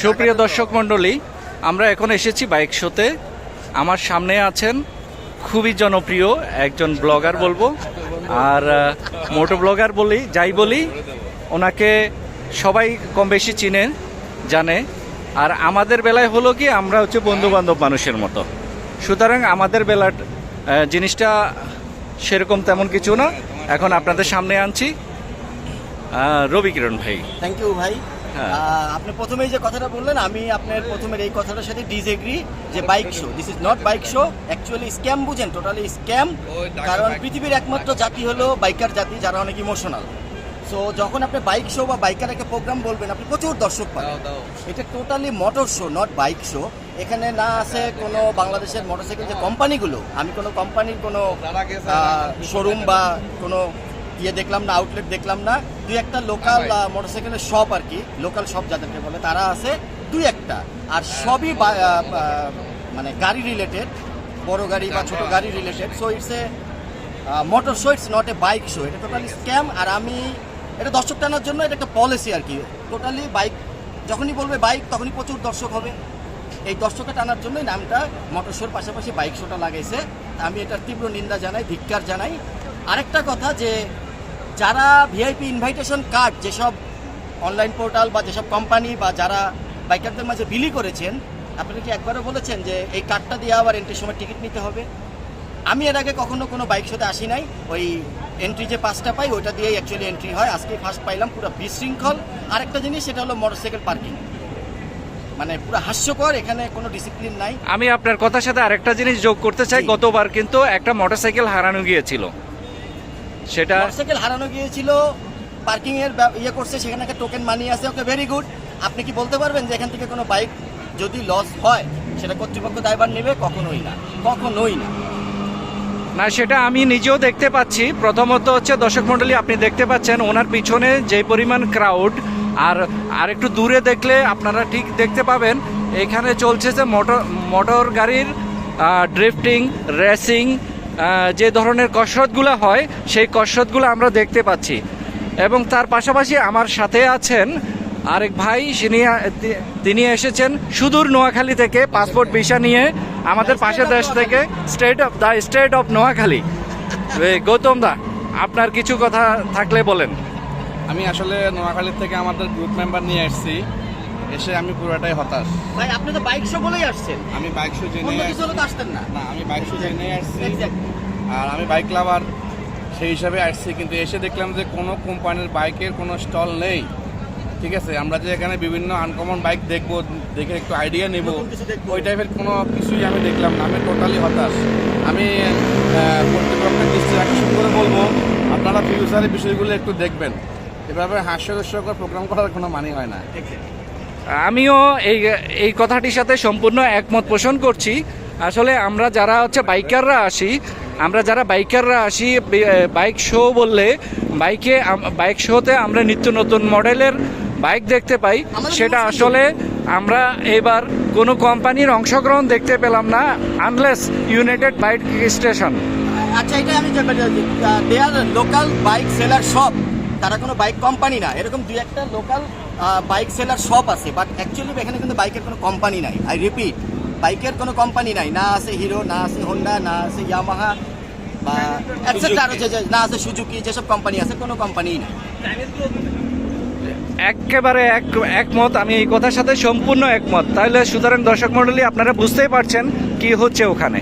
সুপ্রিয় দর্শক মণ্ডলী, আমরা এখন এসেছি বাইক শোতে। আমার সামনে আছেন খুবই জনপ্রিয় একজন ব্লগার বলব। আর মোটো ব্লগার বলি, যাই বলি, ওনাকে সবাই কম বেশি চিনে, জানে। আর আমাদের বেলায় হলো কি, আমরা হচ্ছে বন্ধু বান্ধব মানুষের মতো। সুতরাং আমাদের বেলার জিনিসটা সেরকম তেমন কিছু না। এখন আপনাদের সামনে আনছি রবি কিরণ ভাই। থ্যাংক ইউ ভাই। আপনি প্রথমেই যে কথাটা বললেন আমি আপনার প্রথমের এই কথাটার সাথে ডিসএগ্রি যে bike show this is not bike show actually scam বুঝেন টোটালি স্ক্যাম কারণ পৃথিবীর একমাত্র জাতি হলো বাইকার জাতি যারা অনেক ইমোশনাল সো যখন আপনি বাইক শো বা বাইকার একটা প্রোগ্রাম বলবেন আপনি প্রচুর দর্শক পাবেন। এটা totally motor show not bike show এখানে না আছে কোনো বাংলাদেশের মোটরসাইকেল যে কোম্পানিগুলো আমি কোনো কোম্পানির কোনো শোরুম বা কোনো ইয়ে দেখলাম না আউটলেট দেখলাম না। দুই একটা লোকাল মোটরসাইকেলের শপ আর কি লোকাল শপ যাদেরকে বলে তারা আছে দুই একটা। আর সবই আহ, আহ, মানে গাড়ি রিলেটেড বড় গাড়ি বা ছোট গাড়ি related so it's a motor show it's not a bike show এটা টোটালি স্ক্যাম আর আমি এটা দর্শক টানার জন্য এটা একটা পলিসি আর কি। টোটালি বাইক যখনই বলবে বাইক তখনই প্রচুর দর্শক হবে। এই দর্শককে টানার জন্যই নামটা মোটর শোর পাশাপাশি বাইক শোটা লাগাইছে। আমি এটার তীব্র নিন্দা জানাই ধিক্কার জানাই। আরেকটা কথা যে যারা ভিআইপি ইনভাইটেশন কার্ড যেসব অনলাইন পোর্টাল বা যেসব কোম্পানি বা যারা বাইকারদের মাঝে বিলি করেছেন আপনারা কি একবারও বলেছেন যে এই কার্ডটা দিয়ে আবার এন্ট্রির সময় টিকিট নিতে হবে? আমি এর আগে কখনো কোনো বাইক শোতে আসি নাই। ওই এন্ট্রি যে পাসটা পাই ওইটা দিয়েই অ্যাকচুয়ালি এন্ট্রি হয়। আজকে ফার্স্ট পাইলাম পুরো বিশৃঙ্খল। আরেকটা জিনিস সেটা হলো মোটরসাইকেল পার্কিং মানে পুরো হাস্যকর এখানে কোনো ডিসিপ্লিন নাই। আমি আপনার কথার সাথে আরেকটা জিনিস যোগ করতে চাই। গতবার কিন্তু একটা মোটরসাইকেল হারানো গিয়েছিল। সেটা মোটরসাইকেল হারানো গিয়েছিল পার্কিং এর ইয়ে করছে সেখানে একটা টোকেন মানি আছে ওকে ভেরি গুড আপনি কি বলতে পারবেন যে এখান থেকে কোনো বাইক যদি লস হয় সেটা কর্তৃপক্ষ দায়ভার নেবে? কখনোই না। কখনোই না। না সেটা আমি নিজেও দেখতে পাচ্ছি। প্রথমত হচ্ছে দর্শক মণ্ডলী আপনি দেখতে পাচ্ছেন ওনার পিছনে যে পরিমাণ ক্রাউড আর আর একটু দূরে দেখলে আপনারা ঠিক দেখতে পাবেন এখানে চলছে যে মোটর মোটর গাড়ির ড্রিফটিং রেসিং যে ধরনের কসরতগুলো হয় সেই কসরতগুলো আমরা দেখতে পাচ্ছি। এবং তার পাশাপাশি আমার সাথে আছেন আরেক ভাই তিনি তিনি এসেছেন সুদূর নোয়াখালী থেকে পাসপোর্ট ভিসা নিয়ে আমাদের পাশের দেশ থেকে। State of the state of Noakhali. Gautam da আপনার কিছু কথা থাকলে বলেন। আমি আসলে নোয়াখালী থেকে আমাদের গ্রুপ মেম্বার নিয়ে আসছি এসে আমি পুরোটাই হতাশ। ভাই আপনি তো বাইক শো বলেই আসছেন। আমি বাইক শু জেনে অন্য কিছু হলে তো আসতেন না। না আমি বাইক শু জেনে আসছি. আর আমি বাইক লাভার সেই হিসাবে আসছি। কিন্তু এসে দেখলাম যে কোনো কোম্পানির বাইকের কোনো স্টল নেই। ঠিক আছে? আমরা যে এখানে বিভিন্ন আনকমন বাইক দেখব দেখে একটু আইডিয়া নেব ওই টাইপের কোনো কিছুই আমি দেখলাম না। আমি টোটালি হতাশ। আমি কর্তৃপক্ষের দৃষ্টি আকর্ষণ করে বলব আপনারা ফিউচারের বিষয়গুলো একটু দেখবেন। এভাবে হাস্যরস্যকর প্রোগ্রাম করার কোনো মানে হয় না। আমিও এই এই কথাটির সাথে সম্পূর্ণ একমত পোষণ করছি। আসলে আমরা যারা হচ্ছে বাইকাররা আসি আমরা যারা বাইকাররা আসি বাইক শো বললে বাইকে বাইক শোতে আমরা নিত্য নতুন মডেলের বাইক দেখতে পাই। সেটা আসলে আমরা এবার কোনো কোম্পানির অংশগ্রহণ দেখতে পেলাম না আনলেস ইউনাইটেড বাইক স্টেশন আচ্ছা এটা আমি they are local bike seller shop তারা কোনো বাইক কোম্পানি না। এরকম দুই একটা লোকাল বাইক সেলার শপ আছে বাট অ্যাকচুয়ালি এখানে কিন্তু বাইকের কোনো কোম্পানি নাই। আই রিপিট বাইকের কোনো কোম্পানি নাই। না আছে হিরো না আছে হোন্ডা না আছে ইয়ামাহা বা etcetera আরও যে- যে- না আছে সুজুকি যেসব কোম্পানি আছে কোনো কোম্পানিই নাই। একেবারে এক একমত। আমি এই কথার সাথে সম্পূর্ণ একমত। তাহলে সুতরাং দর্শক মণ্ডলী আপনারা বুঝতেই পারছেন কি হচ্ছে ওখানে।